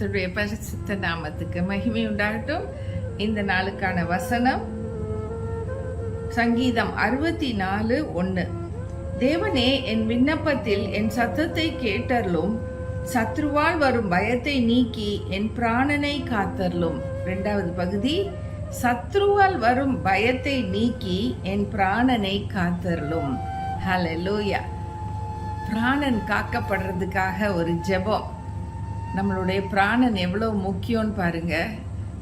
கர்த்தருடைய பரிசுத்த நாமத்துக்கு மகிமை உண்டாகட்டும். இந்த நாளுக்கான வசனம் சங்கீதம் அறுபத்தி நாலு ஒன்று தேவனே என் விண்ணப்பத்தில் என் சத்தத்தை கேட்டர்லும் சத்ருவால் வரும் பயத்தை நீக்கி என் பிராணனை காத்தர்லும் ரெண்டாவது பகுதி சத்ருவால் வரும் பயத்தை நீக்கி என் பிராணனை காத்தர்லும் ஹalleluya பிராணன் காக்கப்படுறதுக்காக ஒரு ஜெபம். நம்மளுடைய பிராணன் எவ்வளோ முக்கியம்னு பாருங்க.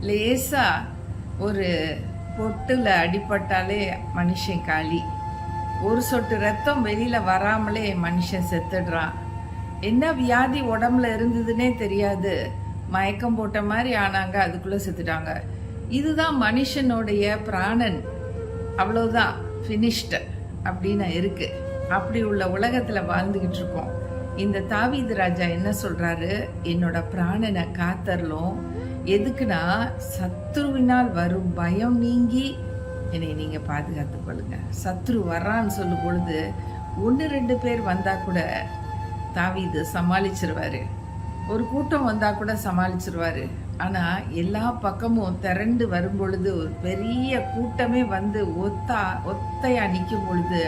லேசாக ஒரு பொட்டில் அடிபட்டாலே மனுஷன் காலி. ஒரு சொட்டு ரத்தம் வெளியில் வராமலே மனுஷன் செத்துடுறான். என்ன வியாதி உடம்புல இருந்ததுன்னே தெரியாது. மயக்கம் போட்ட மாதிரி ஆனாங்க அதுக்குள்ளே செத்துட்டாங்க. இதுதான் மனுஷனுடைய பிராணன். அவ்வளோதான் ஃபினிஷ்டு அப்படின்னு இருக்குது அப்படி உள்ள உலகத்தில் வாழ்ந்துக்கிட்டு இருக்கோம். இந்த தாவீது ராஜா என்ன சொல்றாரு? என்னோட பிராணனை காத்தரலும். எதுக்குன்னா சத்ருவினால் வரும் பயம் நீங்கி என்னை நீங்க பாதுகாத்துக் கொள்ளுங்க. சத்ரு வர்றான்னு சொல்லும் பொழுது ஒன்று ரெண்டு பேர் வந்தா கூட தாவீது சமாளிச்சிருவாரு. ஒரு கூட்டம் வந்தா கூட சமாளிச்சிருவாரு. ஆனா எல்லா பக்கமும் திரண்டு வரும் பொழுது ஒரு பெரிய கூட்டமே வந்து ஒத்தா ஒத்தையா நிற்கும் பொழுது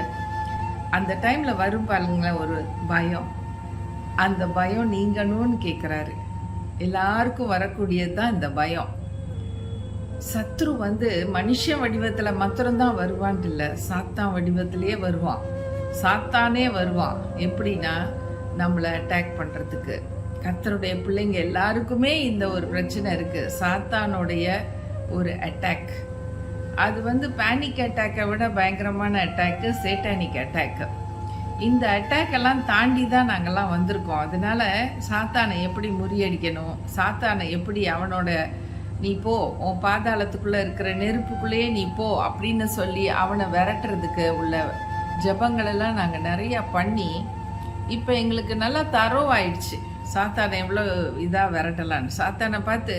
அந்த டைம்ல வரும் பாருங்களேன் ஒரு பயம். அந்த பயம் நீங்கணும்னு கேட்குறாரு எல்லாருக்கும் வரக்கூடியது தான் இந்த பயம். சத்ரு வந்து மனுஷ வடிவத்துல மாத்திரம்தான் வருவான்ட்டு இல்லை சாத்தான் வடிவத்திலேயே வருவான். சாத்தானே வருவான். எப்படின்னா நம்மளை அட்டாக் பண்றதுக்கு. கத்தருடைய பிள்ளைங்க எல்லாருக்குமே இந்த ஒரு பிரச்சனை இருக்கு. சாத்தானுடைய ஒரு அட்டாக் அது வந்து பேனிக் அட்டாக்கை விட பயங்கரமான அட்டாக்கு சேட்டானிக் அட்டாக்கு இந்த அட்டாக் எல்லாம் தாண்டி தான் நாங்கள்லாம் வந்திருக்கோம். அதனால சாத்தானை எப்படி முறியடிக்கணும்? சாத்தானை எப்படி அவனோட நீ போ உன் பாதாளத்துக்குள்ளே இருக்கிற நெருப்புக்குள்ளேயே நீ போ அப்படின்னு சொல்லி அவனை விரட்டுறதுக்கு உள்ள ஜபங்களெல்லாம் நாங்கள் நிறையா பண்ணி இப்போ எங்களுக்கு நல்லா தரோவாயிடுச்சு. சாத்தானை எவ்வளோ இதாக விரட்டலான்னு சாத்தானை பார்த்து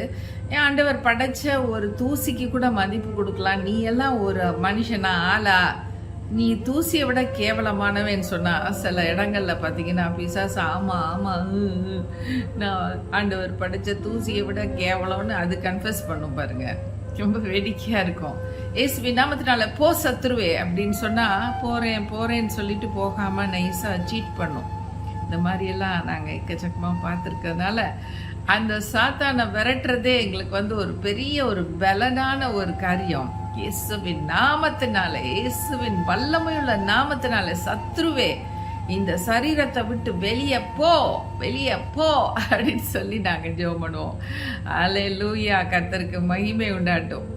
என் ஆண்டவர் படைச்ச ஒரு தூசிக்கு கூட மதிப்பு கொடுக்கலாம். நீ எல்லாம் ஒரு மனுஷனா? ஆளா? நீ தூசியை விட கேவலமானவன்னு சொன்னா சில இடங்கள்ல பார்த்தீங்கன்னா பிசாசு ஆமா ஆமா நான் ஆண்டவர் படித்த தூசியை விட கேவலம்னு அது கன்ஃபஸ் பண்ணும் பாருங்க. ரொம்ப வேடிக்கையா இருக்கும். ஏசுவி நாமத்தினால போ சத்துருவே அப்படின்னு சொன்னா போறேன் போறேன்னு சொல்லிட்டு போகாம நைஸா சீட் பண்ணும். இந்த மாதிரியெல்லாம் நாங்கள் எக்கச்சக்கமாக பார்த்துருக்கறதுனால அந்த சாத்தானை விரட்டுறதே எங்களுக்கு வந்து ஒரு பெரிய ஒரு பலனான ஒரு காரியம். இயேசுவின் நாமத்தினால இயேசுவின் வல்லமையுள்ள நாமத்தினால சத்ருவே இந்த சரீரத்தை விட்டு வெளியே போ வெளியே போ அப்படின்னு சொல்லி நாங்கள் ஜெபம் பண்ணுவோம் அலே லூயா கத்தருக்கு மகிமை உண்டாட்டும்.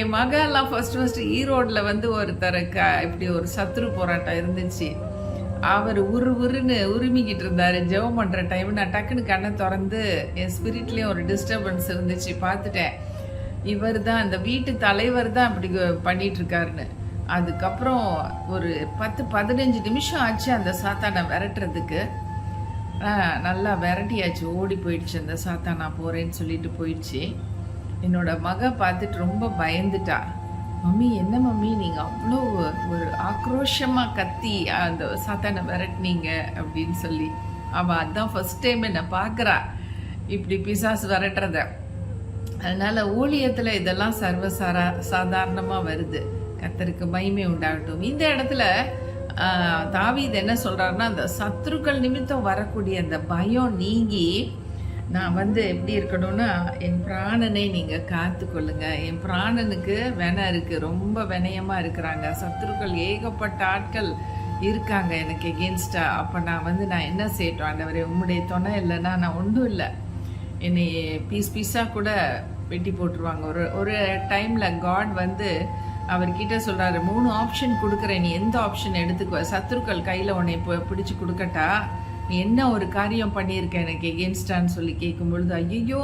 என் மகெல்லாம் ஃபர்ஸ்ட் ஃபர்ஸ்ட் ஈரோட்டில் வந்து ஒருத்தருக்கு இப்படி ஒரு சத்ரு போராட்டம் இருந்துச்சு. அவர் உரு உருன்னு உருமிக்கிட்டு இருந்தார். ஜெபம் பண்ணுற டைம் நான் டக்குன்னு கண்ணை திறந்து என் ஸ்பிரிட்லேயும் ஒரு டிஸ்டர்பன்ஸ் இருந்துச்சு. பார்த்துட்டேன். இவர் தான் அந்த வீட்டு தலைவர் தான் அப்படி பண்ணிட்டு இருக்காருன்னு அதுக்கப்புறம் ஒரு பத்து பதினஞ்சு நிமிஷம் ஆச்சு அந்த சாத்தானை விரட்டுறதுக்கு. நல்லா விரட்டியாச்சு ஓடி போயிடுச்சு அந்த சாத்தா நான் போகிறேன்னு சொல்லிட்டு போயிடுச்சு. என்னோட மக பார்த்துட்டு ரொம்ப பயந்துட்டா. மம்மி என்ன மம்மி நீங்கள் அவ்வளோ ஒரு ஆக்ரோஷமாக கத்தி அந்த சாத்தானை விரட்டுனீங்க அப்படின்னு சொல்லி. அவள் அதான் ஃபஸ்ட் டைம் என்னை பார்க்குறா. இப்படி பிசாஸ் விரட்டுறத. அதனால் ஊழியத்தில் இதெல்லாம் சர்வசாரா சாதாரணமாக வருது. கத்தருக்கு மகிமை உண்டாகட்டும். இந்த இடத்துல தாவீது என்ன சொல்கிறாருன்னா அந்த சத்துருக்கள் நிமித்தம் வரக்கூடிய அந்த பயம் நீங்கி நான் வந்து எப்படி இருக்கணும்னா என் பிராணனை நீங்கள் காத்து கொள்ளுங்க என் பிராணனுக்கு வென இருக்குது ரொம்ப வினயமாக இருக்கிறாங்க. சத்துருக்கள் ஏகப்பட்ட ஆட்கள் இருக்காங்க எனக்கு எகேன்ஸ்டா அப்போ நான் வந்து நான் என்ன செய்யட்டும்? ஆண்டவரே உம்முடைய துணை இல்லைன்னா நான் ஒன்றும் இல்லை. என்னை பீஸ் பீஸாக கூட வெட்டி போட்டுருவாங்க. ஒரு ஒரு டைமில் காட் வந்து அவர்கிட்ட சொல்கிறாரு மூணு ஆப்ஷன் கொடுக்குறேன். நீ எந்த ஆப்ஷன் எடுத்துக்குவ? சத்துருக்கள் கையில் உன்னை இப்போ பிடிச்சி கொடுக்கட்டா? நீ என்ன ஒரு காரியம் பண்ணியிருக்க எனக்கு எகேன்ஸ்டான்னு சொல்லி கேட்கும் பொழுது ஐயோ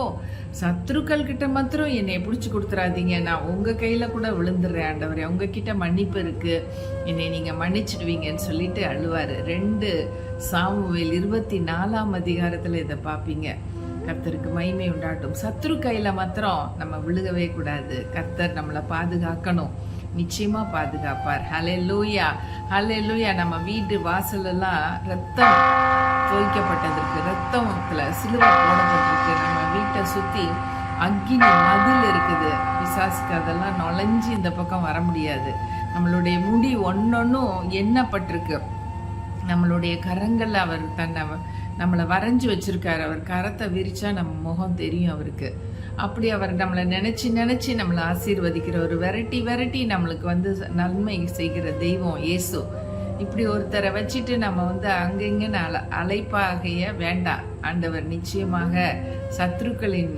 சத்துருக்கள் கிட்ட மாத்திரம் என்னை பிடிச்சி கொடுத்துறாதீங்க. நான் உங்கள் கையில் கூட விழுந்துடுறேன் ஆண்டவரே. உங்ககிட்ட மன்னிப்பு இருக்குது என்னை நீங்கள் மன்னிச்சிடுவீங்கன்னு சொல்லிட்டு அழுவார். ரெண்டு சாமுவேல் இருபத்தி நாலாம் அதிகாரத்தில் இதை பார்ப்பீங்க. கர்த்தருக்கு மகிமை உண்டாட்டும். சத்ரு கையில மாத்திரம் நம்ம விழுகவே கூடாது. கர்த்தர் நம்மளை பாதுகாக்கணும். நிச்சயமா பாதுகாப்பார். ஹலே லூயா ஹலே லூயா நம்ம வீட்டு வாசல் எல்லாம் ரத்தம் தோய்க்கப்பட்டதற்கு ரத்தத்தில் சிலுவை போடப்பட்டிருக்கு நம்ம வீட்டை சுத்தி அக்கினி மதில் இருக்குது. பிசாசுக்கு அதெல்லாம் நுழைஞ்சு இந்த பக்கம் வர முடியாது. நம்மளுடைய முடி ஒன்னொன்னும் எண்ணப்பட்டிருக்கு. நம்மளுடைய கரங்கள்ல அவர் தன்னை நம்மளை வரைஞ்சி வச்சிருக்காரு. அவர் கரத்தை விரிச்சா நம்ம முகம் தெரியும் அவருக்கு. அப்படி அவர் நம்மளை நினைச்சு நினைச்சு நம்மளை ஆசீர்வதிக்கிற ஒரு வெரைட்டி வெரைட்டி நம்மளுக்கு வந்து நன்மை செய்கிற தெய்வம் இயேசு. இப்படி ஒருத்தரை வச்சுட்டு நம்ம வந்து அங்கங்கன்னு அல அலைப்பாகைய வேண்டாம். ஆண்டவர் நிச்சயமாக சத்ருக்களின்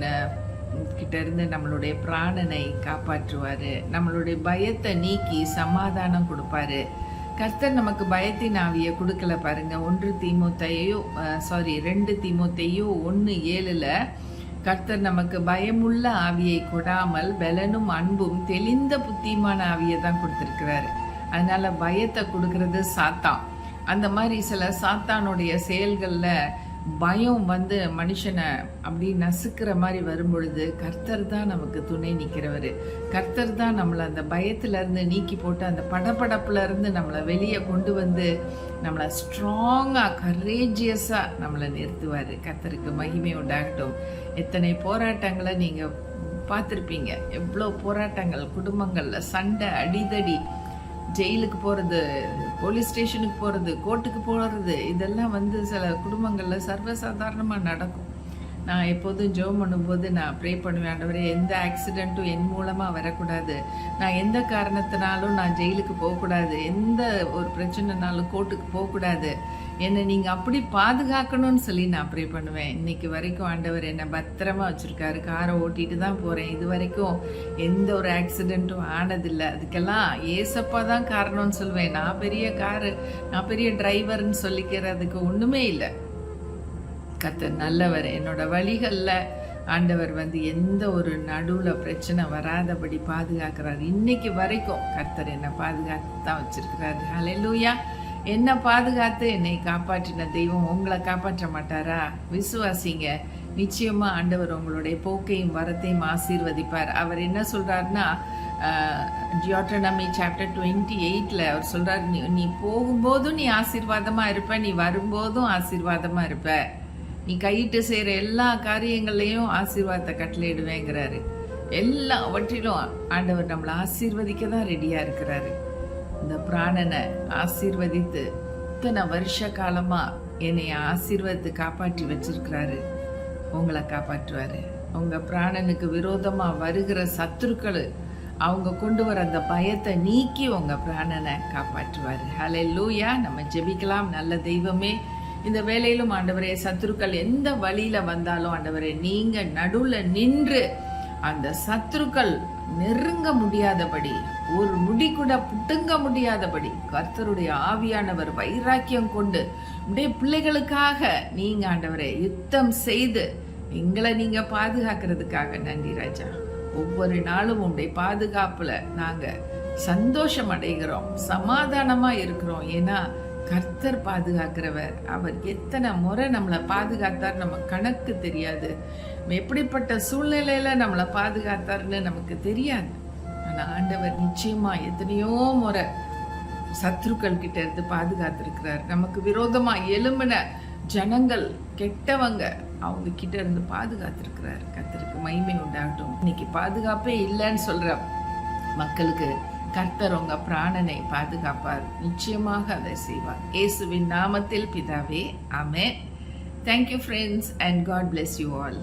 கிட்ட இருந்து நம்மளுடைய பிராணனை காப்பாற்றுவாரு. நம்மளுடைய பயத்தை நீக்கி சமாதானம் கொடுப்பாரு. கர்த்தர் நமக்கு பயத்தின் ஆவியை கொடுக்கல பாருங்க. ஒன்று தீமோத்தையோ சாரி ரெண்டு தீமோத்தையோ ஒன்று ஏழுல கர்த்தர் நமக்கு பயமுள்ள ஆவியை கொடாமல் பலனும் அன்பும் தெளிந்த புத்தியுமான ஆவியை தான் கொடுத்துருக்கிறாரு. அதனால பயத்தை கொடுக்கறது சாத்தான். அந்த மாதிரி சில சாத்தானுடைய செயல்கள்ல பயம் வந்து மனுஷனை அப்படி நசுக்கிற மாதிரி வரும்பொழுது கர்த்தர் தான் நமக்கு துணை நிற்கிறவர் கர்த்தர் தான் நம்மளை அந்த பயத்துலேருந்து நீக்கி போட்டு அந்த படப்படப்புலேருந்து நம்மளை வெளியே கொண்டு வந்து நம்மளை ஸ்ட்ராங்காக கரேஜியஸாக நம்மளை நிறுத்துவார். கர்த்தருக்கு மகிமை உண்டாகட்டும். எத்தனை போராட்டங்களை நீங்கள் பார்த்துருப்பீங்க. எவ்வளோ போராட்டங்கள் குடும்பங்களில் சண்டை அடிதடி ஜெயிலுக்கு போகிறது போலீஸ் ஸ்டேஷனுக்கு போகிறது கோர்ட்டுக்கு போகிறது இதெல்லாம் வந்து சில குடும்பங்களில் சர்வசாதாரணமாக நடக்கும். நான் எப்போதும் ஜெபம் பண்ணும்போது நான் ப்ரே பண்ணுவேன் ஆண்டவரே எந்த ஆக்சிடெண்ட்டும் என் மூலமாக வரக்கூடாது. நான் எந்த காரணத்தினாலும் நான் ஜெயிலுக்கு போகக்கூடாது. எந்த ஒரு பிரச்சனைனாலும் கோர்ட்டுக்கு போகக்கூடாது. என்னை நீங்கள் அப்படி பாதுகாக்கணும்னு சொல்லி நான் ப்ரே பண்ணுவேன். இன்னைக்கு வரைக்கும் ஆண்டவர் என்னை பத்திரமா வச்சுருக்காரு. காரை ஓட்டிட்டு தான் போகிறேன் இது வரைக்கும் எந்த ஒரு ஆக்சிடெண்ட்டும் ஆனதில்லை. அதுக்கெல்லாம் ஏசப்பா தான் காரணம்னு சொல்லுவேன் நான் பெரிய காரு நான் பெரிய டிரைவர்னு சொல்லிக்கிறதுக்கு ஒன்றுமே இல்லை. கர்த்தர் நல்லவர். என்னோட வழிகளில் ஆண்டவர் வந்து எந்த ஒரு நடுவில் பிரச்சனை வராதபடி பாதுகாக்கிறார். இன்னைக்கு வரைக்கும் கர்த்தர் என்னை பாதுகாத்து தான் வச்சிருக்கிறாரு. ஹalleluya என்னை பாதுகாத்து என்னை காப்பாற்றின தெய்வம் உங்களை காப்பாற்ற மாட்டாரா? விசுவாசிங்க. நிச்சயமா ஆண்டவர் உங்களுடைய போக்கையும் வரத்தையும் ஆசீர்வதிப்பார். அவர் என்ன சொல்றாருன்னா ஜியோட்டனமி சாப்டர் டுவெண்ட்டி எயிட்டில் அவர் சொல்கிறார் நீ நீ போகும்போதும் நீ ஆசீர்வாதமாக இருப்ப நீ வரும்போதும் ஆசீர்வாதமாக இருப்ப. நீ கையிட்டு செய்கிற எல்லா காரியங்களையும் ஆசீர்வாதத்தை கட்டளையிடுவேங்கிறாரு. எல்லாவற்றிலும் ஆண்டவர் நம்மளை ஆசீர்வதிக்க தான் ரெடியாக இருக்கிறாரு. அந்த பிராணனை ஆசீர்வதித்து இத்தனை வருஷ காலமாக என்னை ஆசீர்வதித்து காப்பாற்றி வச்சிருக்கிறாரு. உங்களை காப்பாற்றுவார். உங்கள் பிராணனுக்கு விரோதமாக வருகிற சத்துருக்கள் அவங்க கொண்டு வர அந்த பயத்தை நீக்கி உங்கள் பிராணனை காப்பாற்றுவார். ஹலே லூயா நம்ம ஜெபிக்கலாம். நல்ல தெய்வமே இந்த வேலையிலும் ஆண்டவரே சத்துருக்கள் எந்த வழியில் வந்தாலும் ஆண்டவரே நீங்கள் நடுவில் நின்று அந்த சத்துருக்கள் நெருங்க முடியாதபடி ஒரு முடி கூட புட்டுங்க முடியாதபடி கர்த்தருடைய ஆவியானவர் வைராக்கியம் கொண்டு உடைய பிள்ளைகளுக்காக நீங்க ஆண்டவரை யுத்தம் செய்து எங்களை நீங்க பாதுகாக்கிறதுக்காக நன்றி ராஜா. ஒவ்வொரு நாளும் உடைய பாதுகாப்புல நாங்க சந்தோஷம் அடைகிறோம் சமாதானமா இருக்கிறோம். ஏன்னா கர்த்தர் பாதுகாக்கிறவர். அவர் எத்தனை முறை நம்மளை பாதுகாத்தார் நம்ம கணக்கு தெரியாது. எப்படிப்பட்ட சூழ்நிலையில நம்மளை பாதுகாத்தார்னு நமக்கு தெரியாது. ஆனா ஆண்டவர் நிச்சயமா எத்தனையோ முறை சத்ருக்கள் கிட்ட இருந்து பாதுகாத்திருக்கிறார். நமக்கு விரோதமா எலும்பின ஜனங்கள் கெட்டவங்க அவங்க கிட்ட இருந்து பாதுகாத்திருக்கிறார். கர்த்தருக்கு மகிமை உண்டாகட்டும். இன்னைக்கு பாதுகாப்பே இல்லைன்னு சொல்ற மக்களுக்கு கர்த்தர் உங்க பிராணனை பாதுகாப்பார். நிச்சயமாக அதை செய்வார். இயேசுவின் நாமத்தில் பிதாவே ஆமே thank you friends and God bless you all